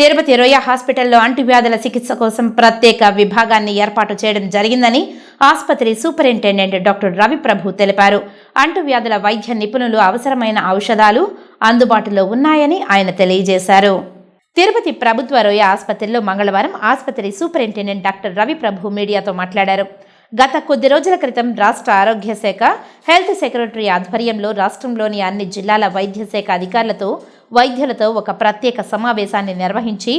తిరుపతి రొయ్య హాస్పిటల్లో అంటువ్యాధుల చికిత్స కోసం ప్రత్యేక విభాగాన్ని ఏర్పాటు చేయడం జరిగిందని ఆసుపత్రి సూపరింటెండెంట్ డాక్టర్ రవిప్రభు తెలిపారు. అంటువ్యాధుల వైద్య నిపుణులు అవసరమైన ఔషధాలు అందుబాటులో ఉన్నాయని ఆయన తెలియజేశారు. తిరుపతి ప్రభుత్వ రోయ ఆసుపత్రిలో మంగళవారం ఆసుపత్రి సూపరింటెండెంట్ డాక్టర్ రవిప్రభు మీడియాతో మాట్లాడారు. గత కొద్ది రోజుల క్రితం రాష్ట్ర ఆరోగ్య శాఖ హెల్త్ సెక్రటరీ ఆధ్వర్యంలో రాష్ట్రంలోని అన్ని జిల్లాల వైద్య శాఖ అధికారులతో వైద్యులతో ఒక ప్రత్యేక సమావేశాన్ని నిర్వహించి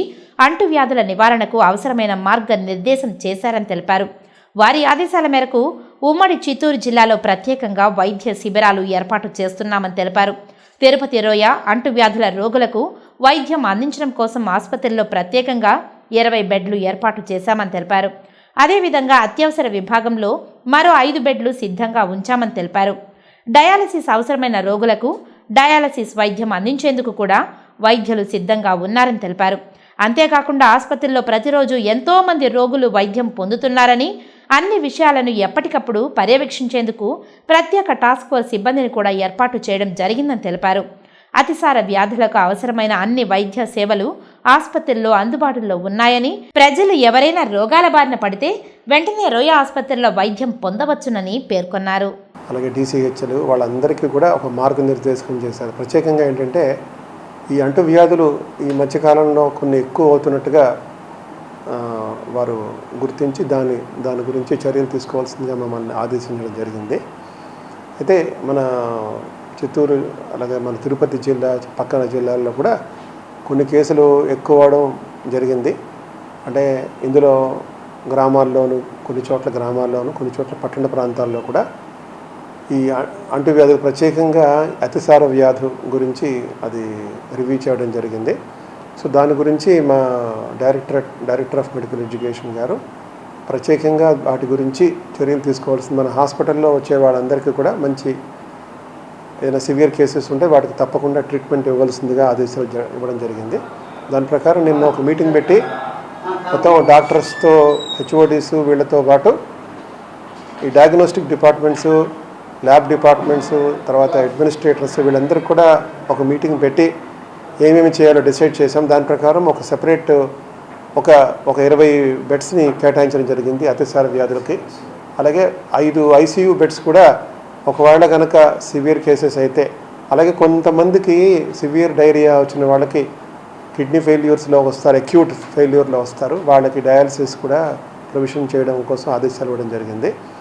అంటువ్యాధుల నివారణకు అవసరమైన మార్గ నిర్దేశం చేశారని తెలిపారు. వారి ఆదేశాల మేరకు ఉమ్మడి చిత్తూరు జిల్లాలో ప్రత్యేకంగా వైద్య శిబిరాలు ఏర్పాటు చేస్తున్నామని తెలిపారు. తిరుపతి రోయ అంటువ్యాధుల రోగులకు వైద్యం అందించడం కోసం ఆసుపత్రిలో ప్రత్యేకంగా ఇరవై బెడ్లు ఏర్పాటు చేశామని తెలిపారు. అదేవిధంగా అత్యవసర విభాగంలో మరో ఐదు బెడ్లు సిద్ధంగా ఉంచామని తెలిపారు. డయాలసిస్ అవసరమైన రోగులకు డయాలసిస్ వైద్యం అందించేందుకు కూడా వైద్యులు సిద్ధంగా ఉన్నారని తెలిపారు. అంతేకాకుండా ఆసుపత్రిలో ప్రతిరోజు ఎంతోమంది రోగులు వైద్యం పొందుతున్నారని అన్ని విషయాలను ఎప్పటికప్పుడు పర్యవేక్షించేందుకు ప్రత్యేక టాస్క్ ఫోర్స్ సిబ్బందిని కూడా ఏర్పాటు చేయడం జరిగిందని తెలిపారు. అతిసార వ్యాధులకు అవసరమైన అన్ని వైద్య సేవలు ఆసుపత్రుల్లో అందుబాటులో ఉన్నాయని ప్రజలు ఎవరైనా రోగాల బారిన పడితే వెంటనే రోయ ఆసుపత్రిలో వైద్యం పొందవచ్చునని పేర్కొన్నారు. అలాగే డీసీహెచ్లు వాళ్ళందరికీ కూడా ఒక మార్గనిర్దేశం చేశారు. ప్రత్యేకంగా ఏంటంటే ఈ అంటువ్యాధులు ఈ మధ్యకాలంలో కొన్ని ఎక్కువ అవుతున్నట్టుగా వారు గుర్తించి దాని దాని గురించి చర్యలు తీసుకోవాల్సిందిగా మమ్మల్ని ఆదేశించడం జరిగింది. అయితే మన చిత్తూరు అలాగే మన తిరుపతి జిల్లా పక్కన జిల్లాల్లో కూడా కొన్ని కేసులు ఎక్కువ అవడం జరిగింది. అంటే ఇందులో గ్రామాల్లోను కొన్ని చోట్ల గ్రామాల్లోను కొన్ని చోట్ల పట్టణ ప్రాంతాల్లో కూడా ఈ అంటువ్యాధులు ప్రత్యేకంగా అతిసార వ్యాధు గురించి అది రివ్యూ చేయడం జరిగింది. సో దాని గురించి మా director director of medical education గారు ప్రత్యేకంగా వాటి గురించి చర్యలు తీసుకోవాల్సింది. మన హాస్పిటల్లో వచ్చే వాళ్ళందరికీ కూడా మంచి ఏదైనా సివియర్ కేసెస్ ఉంటే వాటికి తప్పకుండా ట్రీట్మెంట్ ఇవ్వాల్సిందిగా ఆదేశాలు ఇవ్వడం జరిగింది. దాని ప్రకారం నిన్న ఒక మీటింగ్ పెట్టి మొత్తం డాక్టర్స్తో హెచ్ఓడీస్ వీళ్ళతో పాటు ఈ డయాగ్నోస్టిక్ డిపార్ట్మెంట్స్ ల్యాబ్ డిపార్ట్మెంట్స్ తర్వాత అడ్మినిస్ట్రేటర్స్ వీళ్ళందరూ కూడా ఒక మీటింగ్ పెట్టి ఏమేమి చేయాలో డిసైడ్ చేసాం దాని ప్రకారం ఒక సెపరేట్ ఒక ఒక ఇరవై బెడ్స్ని కేటాయించడం జరిగింది అతిసార వ్యాధులకి. అలాగే ఐదు ఐసీయూ బెడ్స్ కూడా ఒకవేళ కనుక సివియర్ కేసెస్ అయితే అలాగే కొంతమందికి సివియర్ డైరియా వచ్చిన వాళ్ళకి కిడ్నీ ఫెయిల్యూర్స్లో వస్తారు అక్యూట్ ఫెయిల్యూర్లో వస్తారు. వాళ్ళకి డయాలసిస్ కూడా ప్రొవిషన్ చేయడం కోసం ఆదేశాలు ఇవ్వడం జరిగింది.